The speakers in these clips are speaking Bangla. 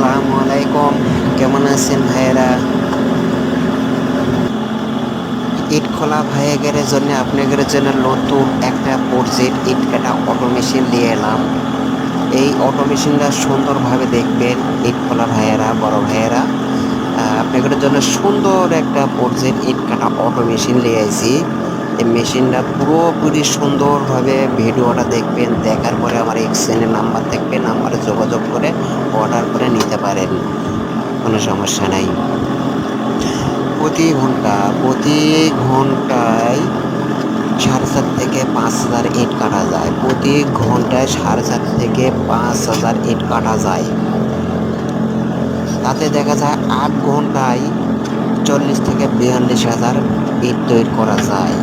আসসালামু কেমন আছেন ভাইয়েরা? ইট খোলা ভাইয়েদের জন্য, আপনাদের জন্য নতুন একটা প্রজেক্ট ইট কাটা অটো মেশিন নিয়ে এলাম। এই অটো মেশিনটা সুন্দরভাবে দেখবেন ইট খোলা ভাইয়েরা, বড় ভাইয়েরা। আপনাদের জন্য সুন্দর একটা প্রজেক্ট ইট কাটা অটো মেশিন নিয়ে এই মেশিনটা পুরোপুরি সুন্দরভাবে ভিডিওটা দেখবেন, দেখার পরে আমার এক্সচেঞ্জের নাম্বার থাকবে নাম্বারে যোগাযোগ করে অর্ডার করে নিতে পারেন। কোনো সমস্যা নাই। প্রতি ঘণ্টা, প্রতি ঘন্টায় সাড়ে সাত থেকে পাঁচ হাজার ইট কাটা যায়। প্রতি ঘন্টায় সাড়ে সাত থেকে পাঁচ হাজার ইট কাটা যায়। তাতে দেখা যায় আট ঘন্টায় চল্লিশ থেকে বিয়াল্লিশ হাজার ইট তৈরি করা যায়।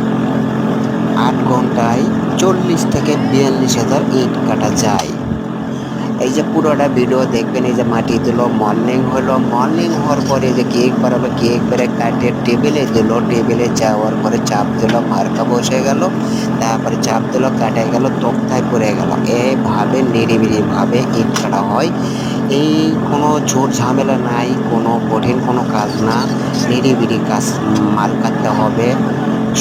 আট ঘন্টায় চল্লিশ থেকে বিয়াল্লিশ হাজার ইট কাটা যায়। এই যে পুরোটা ভিডিও দেখবেন, এই যে মাটি দিল মর্নিং হলো। মর্নিং হওয়ার পরে যে কেক বানালো, কেক বেড়ে কাটে টেবিলে দিল, টেবিলে যাওয়ার পরে চাপ দিল, মার্কা বসে গেল, তারপরে চাপ দিল কাটে গেল, তক্তায় পড়ে গেল। এইভাবে নিরিবিলিভাবে ইট কাটা হয়। এই কোনো ঝোট ঝামেলা নাই, কোনো কঠিন কোনো কাজ না। নিরিবিলি কাজ মাল কাটতে হবে।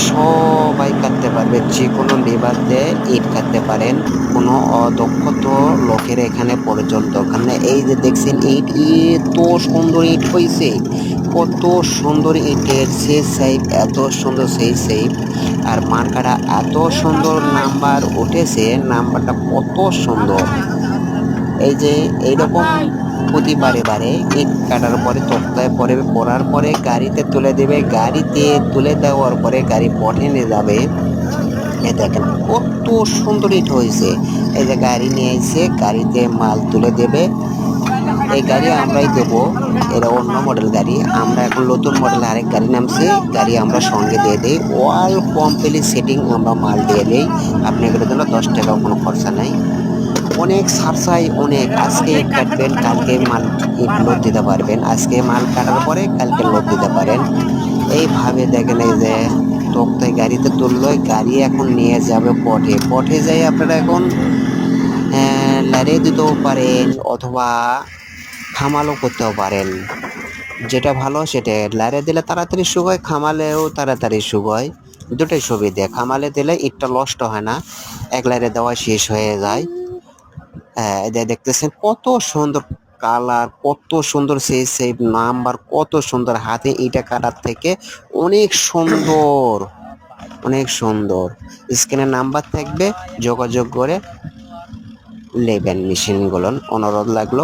সবাই কাটতে পারবে, যে কোনো লেবার দিয়ে ইট কাটতে পারেন। কোনো অদক্ষত লোকের এখানে পর্যন্ত ওখানে এই যে দেখছেন ইট, এত সুন্দর ইট হয়েছে কত সুন্দর ইটের সেই সাইপ এত সুন্দর সেই সাইপ আর মার্কাটা এত সুন্দর নাম্বার উঠেছে, নাম্বারটা কত সুন্দর। এই যে এইরকম প্রতি বারে ইট কাটার পরে, তক্তায় পরে পড়ার পরে, গাড়িতে তুলে দেবে, গাড়িতে তুলে দেওয়ার পরে গাড়ি পথে নিয়ে যাবে। এ দেখেন কত সুন্দর ইট হয়েছে। এই যে গাড়ি নিয়ে এসে গাড়িতে মাল তুলে দেবে। এই গাড়ি আমরাই দেবো। এটা অন্য মডেল গাড়ি। আমরা এখন নতুন মডেল আরেক গাড়ি নামছে। গাড়ি আমরা সঙ্গে দিয়ে দিই। ওয়াল কমপ্লিট সেটিং আমরা মাল দিয়ে দিই। এগুলোর জন্য দশ টাকা কোনো খরচা নাই। অনেক সারসাই, অনেক। আজকে কাটবেন কালকে মাল লোড দিতে পারবেন। আজকে মাল কাটার পরে কালকে লোড দিতে পারেন। এইভাবে দেখেন এই যে তক্তায় গাড়িতে তুললো গাড়ি এখন নিয়ে যাবে পটে পটে যাই আপনারা এখন লাড়িয়ে দিতেও পারেন অথবা খামালও করতেও পারেন। যেটা ভালো সেটা লাড়িয়ে দিলে তাড়াতাড়ি শুকোয় খামালেও তাড়াতাড়ি শুকোয় দুটোই সুবিধে, খামালে দিলে ইটটা নষ্ট হয় না, এক লাইরে দেওয়া শেষ হয়ে যায়। হ্যাঁ দেখতেছেন কত সুন্দর কালার কত সুন্দর সেই সেই নাম্বার কত সুন্দর হাতে এটা কাটার থেকে অনেক সুন্দর অনেক সুন্দর। স্ক্রিনে নাম্বার থাকবে, যোগাযোগ করে লেবেন মেশিনগুলো অনুরোধ লাগল